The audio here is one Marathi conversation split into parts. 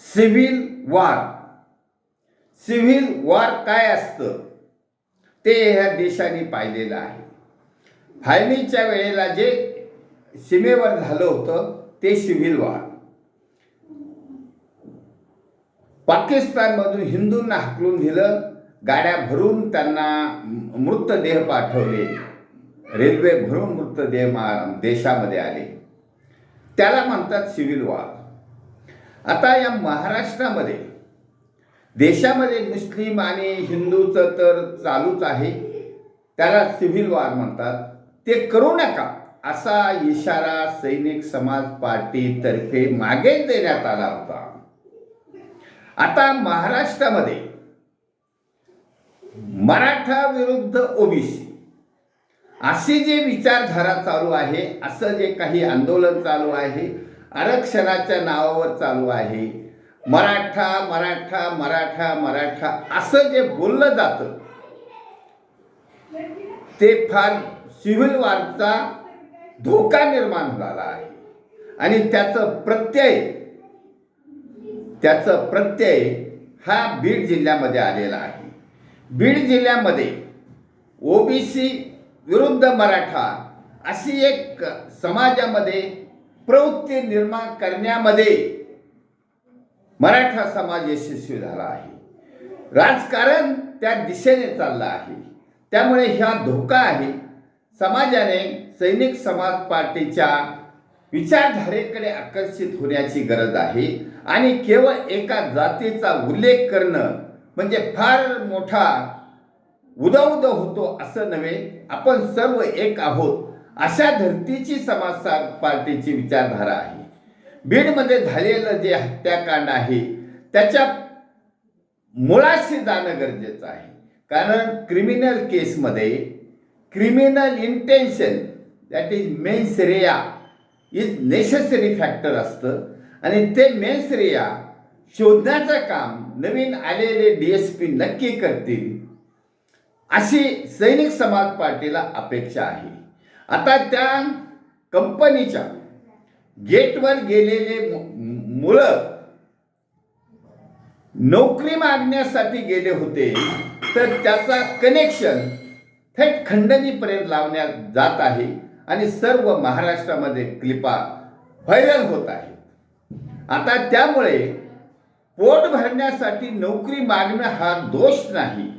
सिव्हिल वार. सिव्हिल वार काय असतं? ते ह्या देशाने पाहिलेलं आहे. फाळणीच्या वेळेला जे सीमेवर झालं होतं ते सिव्हिल वार. पाकिस्तानमधून हिंदूंना हाकलून दिलं गाड्या भरून त्यांना मृतदेह पाठवले. रेल्वे भरून मृतदेह मा देशामध्ये आले. त्याला म्हणतात सिव्हिल वार. आता या महाराष्ट्रामध्ये देशामध्ये मुस्लिम आणि हिंदूचं तर चालूच आहे. त्याला सिव्हिल वॉर म्हणतात. ते करू नका असा इशारा सैनिक समाज पार्टीतर्फे मागे देण्यात आला होता. आता महाराष्ट्रामध्ये मराठा विरुद्ध ओबीसी अशी जी विचारधारा चालू आहे असं जे काही आंदोलन चालू आहे आरक्षणाच्या नावावर चालू आहे. मराठा मराठा मराठा मराठा असं जे बोललं जातं ते फार सिव्हिल वारचा धोका निर्माण झाला आहे. आणि त्याचं प्रत्यय त्याचं प्रत्यय हा बीड जिल्ह्यामध्ये आलेला आहे. बीड जिल्ह्यामध्ये ओबीसी विरुद्ध मराठा अशी एक समाजामध्ये प्रवृत्ती निर्माण करण्यामध्ये मराठा समाज यशस्वी झाला आहे. राजकारण त्या दिशेने चाललं आहे. त्यामुळे ह्या धोका आहे. समाजाने सैनिक समाज पार्टीच्या विचारधारेकडे आकर्षित होण्याची गरज आहे आणि केवळ एका जातीचा उल्लेख करणं म्हणजे फार मोठा उदा होतो असं नव्हे. आपण सर्व एक आहोत. अशा धर्तीची समाजसार पार्टीची विचारधारा आहे. बीडमध्ये झालेलं जे हत्याकांड आहे त्याच्या मुळाशी जाणं गरजेचं आहे. कारण क्रिमिनल केसमध्ये criminal intention that is mens rea is necessary factor असतं. आणि ते मेन्स रेया शोधण्याचं काम नवीन आलेले डी एस पी नक्की करतील अशी सैनिक समाज पार्टीला अपेक्षा आहे. आता त्या कंपनीच्या गेटवर गेलेले मु- मुलं नोकरी मागण्यासाठी गेले होते तर त्याचा कनेक्शन थेट खंडणीपर्यंत लावण्यात जात आहे आणि सर्व महाराष्ट्रामध्ये क्लिपा व्हायरल होत आहेत. आता त्यामुळे पोट भरण्यासाठी नोकरी मागणं हा दोष नाही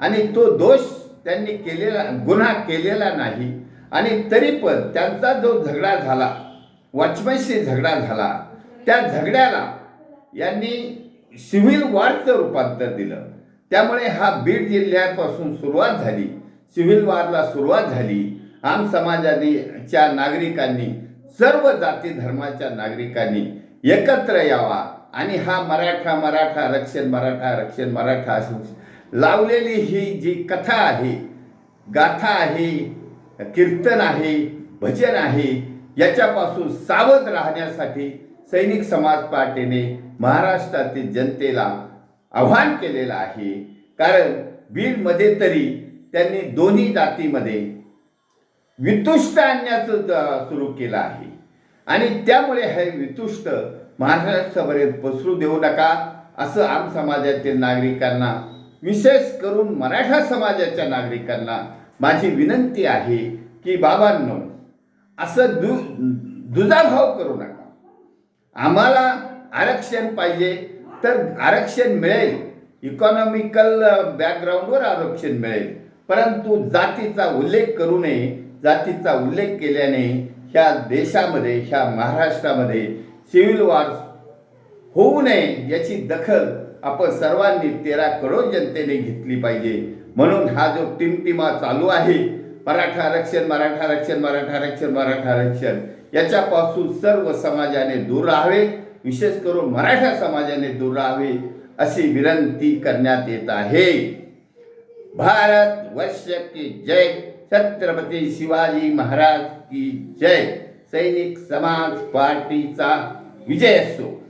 आणि तो दोष त्यांनी केलेला गुन्हा केलेला नाही. आणि तरी पण त्यांचा जो झगडा झाला वॉचमनशी झगडा झाला त्या झगड्याला यांनी सिव्हिल वॉरचं रूपांतर दिलं. त्यामुळे हा बीड जिल्ह्यापासून सुरुवात झाली. सिव्हिल वॉरला सुरुवात झाली. आम समाजाच्या नागरिकांनी सर्व जाती धर्माच्या नागरिकांनी एकत्र यावा आणि हा मराठा मराठा आरक्षण मराठा आरक्षण मराठा लावलेली ही जी कथा आहे गाथा आहे कीर्तन आहे भजन आहे याच्यापासून सावध राहण्यासाठी सैनिक समाज पार्टीने महाराष्ट्रातील जनतेला आव्हान केलेलं आहे. कारण बीडमध्ये तरी त्यांनी दोन्ही जातीमध्ये वितुष्ट आणण्याचं सुरू केलं आहे. आणि त्यामुळे हे वितुष्ट महाराष्ट्रापर्यंत पसरू देऊ नका असं आम समाजातील नागरिकांना विशेष करून मराठा समाजाच्या नागरिकांना माझी विनंती आहे की बाबांनो असं दु दुजाभाव करू नका. आम्हाला आरक्षण पाहिजे तर आरक्षण मिळेल. इकॉनॉमिकल बॅकग्राऊंडवर आरक्षण मिळेल. परंतु जातीचा उल्लेख करू नये. जातीचा उल्लेख केल्याने ह्या देशामध्ये ह्या महाराष्ट्रामध्ये सिव्हिल वॉर होऊ नये याची दखल आपण सर्वांनी तेरा करोड जनतेने घेतली पाहिजे. म्हणून हा जो टिमटिमा चालू आहे मराठा आरक्षण मराठा आरक्षण मराठा आरक्षण मराठा आरक्षण याच्यापासून सर्व समाजाने दूर राहावे विशेष करून मराठा समाजाने दूर राहावे अशी विनंती करण्यात येत आहे. भारत वर्ष की जय. छत्रपती शिवाजी महाराज की जय. सैनिक समाज पार्टीचा विजय असो.